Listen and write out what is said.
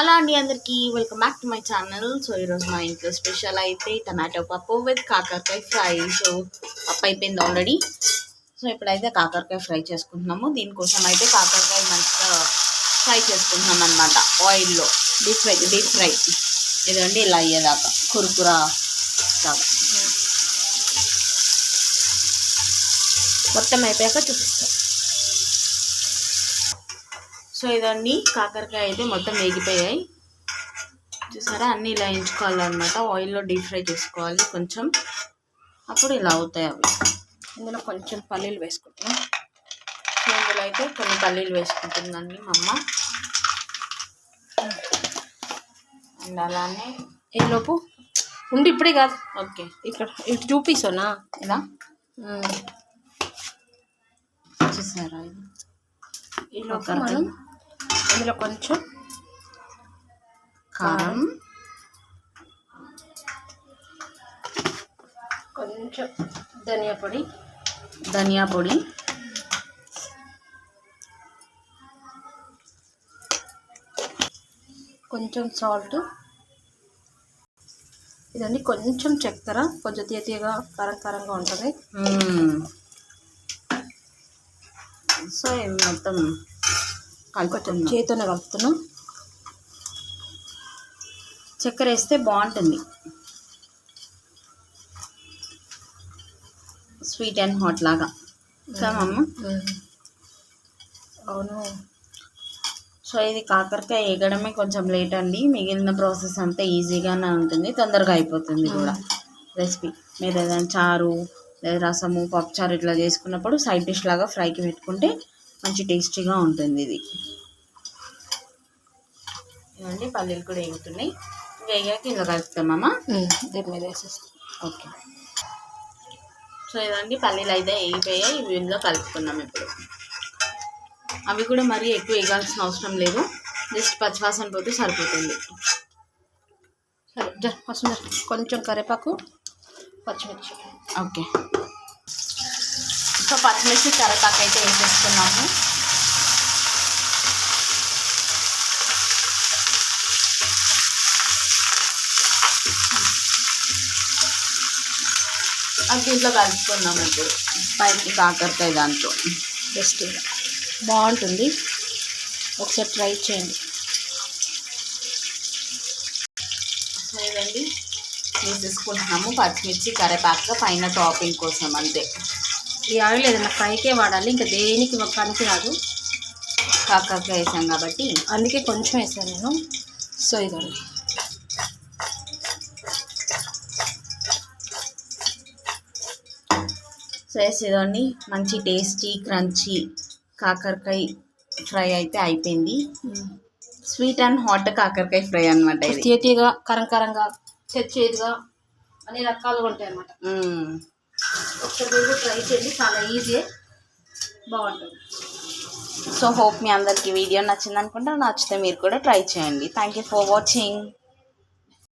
Hello అండి అందరికీ welcome back to my channel so ఈరోజు మా ఇంట్లో స్పెషల్ అయితే టమాటో పప్పు విత్ కాకరకాయ ఫ్రై. సో పప్పు అయిపోయింది ఆల్రెడీ సో ఇప్పుడైతే కాకరకాయ ఫ్రై చేసుకుంటున్నాము. దీనికోసం అయితే కాకరకాయ మంచిగా ఫ్రై చేసుకుంటున్నాం అనమాట ఆయిల్లో డీప్ ఫ్రై డీప్ ఫ్రై ఇదండి ఇలా అయ్యేదాకా. కురుకురా దాకా మొత్తం అయిపోయాక చూపిస్తాం సో ఇదండి కాకరకాయ అయితే మొత్తం వేగిపోయాయి. చూసారా? అన్నీ ఇలా ఎంచుకోవాలన్నమాట. ఆయిల్లో డీప్ ఫ్రై చేసుకోవాలి కొంచెం. అప్పుడు ఇలా అవుతాయి అవి. ఇందులో కొంచెం పల్లీలు వేసుకుంటాం సో ఇందులో అయితే కొన్ని పల్లీలు వేసుకుంటుందండి మా అమ్మ. అండ్ అలానే ఈ లోపు? ఉండి ఇప్పుడే కాదు. ఓకే. ఇక్కడ ఇటు చూపిస్తానా? ఇలా. చూసారా? ఇది ఈ లోపు కాకరకాయ. మనం ఇందులో కొంచెం కారం. కొంచెం ధనియా పొడి. ధనియా పొడి. కొంచెం సాల్ట్. ఇదండి కొంచెం చక్కెర కొంచెం తీయ తీయగా కారం కారంగా ఉంటుంది. సో ఇవి మొత్తం కలుపుకుందాం చేతితోనే కలుపుతున్నాం. చక్కెర వేస్తే బాగుంటుంది. స్వీట్ అండ్ హాట్ లాగా. కామమ్మ అవును. సో ఇది కాకరకాయ వేగడమే కొంచెం లేట్ అండి. మిగిలిన ప్రాసెస్ అంతా ఈజీగానే ఉంటుంది. తొందరగా అయిపోతుంది కూడా. రెసిపీ. మీరు ఏదైనా చారు లేదా రసము పప్పుచారు ఇట్లా చేసుకున్నప్పుడు సైడ్ డిష్ లాగా ఫ్రైకి పెట్టుకుంటే మంచి టేస్టీగా ఉంటుంది ఇది. ఇవన్నీ పల్లీలు కూడా వేగుతున్నాయి. వేగాక ఇలా కలుపుతామమ్మా దీని మీద వేసేస్తాం. ఓకే. సో ఇదండి పల్లీలు అయితే వేగిపోయాయి. ఇవి ఇందులో కలుపుకున్నాం ఇప్పుడు. అవి కూడా మరీ ఎక్కువ వేగాల్సిన అవసరం లేదు. జస్ట్ పచ్చివాసన పోతే సరిపోతుంది. సరే కొంచెం కరివేపాకు పచ్చిమిర్చి. ఓకే. సో పచ్చిమిర్చి అయితే వేసేసుకున్నాము. అది దీంట్లో కలుపుకున్నాము ఇప్పుడు. పైకి కాకరకాయ దాంట్లో బెస్ట్ బాగుంటుంది. ఒకసారి ట్రై చేయండి. ఇదండి. వేసేసుకుంటున్నాము. పచ్చిమిర్చి కరివేపాకు పైన టాపింగ్ కోసం అంతే. ఈ ఆయిల్ ఏదైనా ఫ్రైకే వాడాలి ఇంకా దేనికి పనికి రాదు. కాకరకాయ వేసాం కాబట్టి. అందుకే కొంచెం వేసాను నేను. సో ఇదండి సో ఎస్ ఇదండి మంచి టేస్టీ క్రంచీ కాకరకాయ ఫ్రై అయితే అయిపోయింది. స్వీట్ అండ్ హాట్ కాకరకాయ ఫ్రై అనమాట తీయగా కరం కరంగా అన్ని రకాలుగా ఉంటాయి అన్నమాట. ఒకసారి మీరు ట్రై చేయండి. చాలా ఈజీ బాగుంటుంది. సో హోప్ మీ అందరికీ వీడియో నచ్చింది అనుకుంటా నచ్చితే మీరు కూడా ట్రై చేయండి. Thank you for watching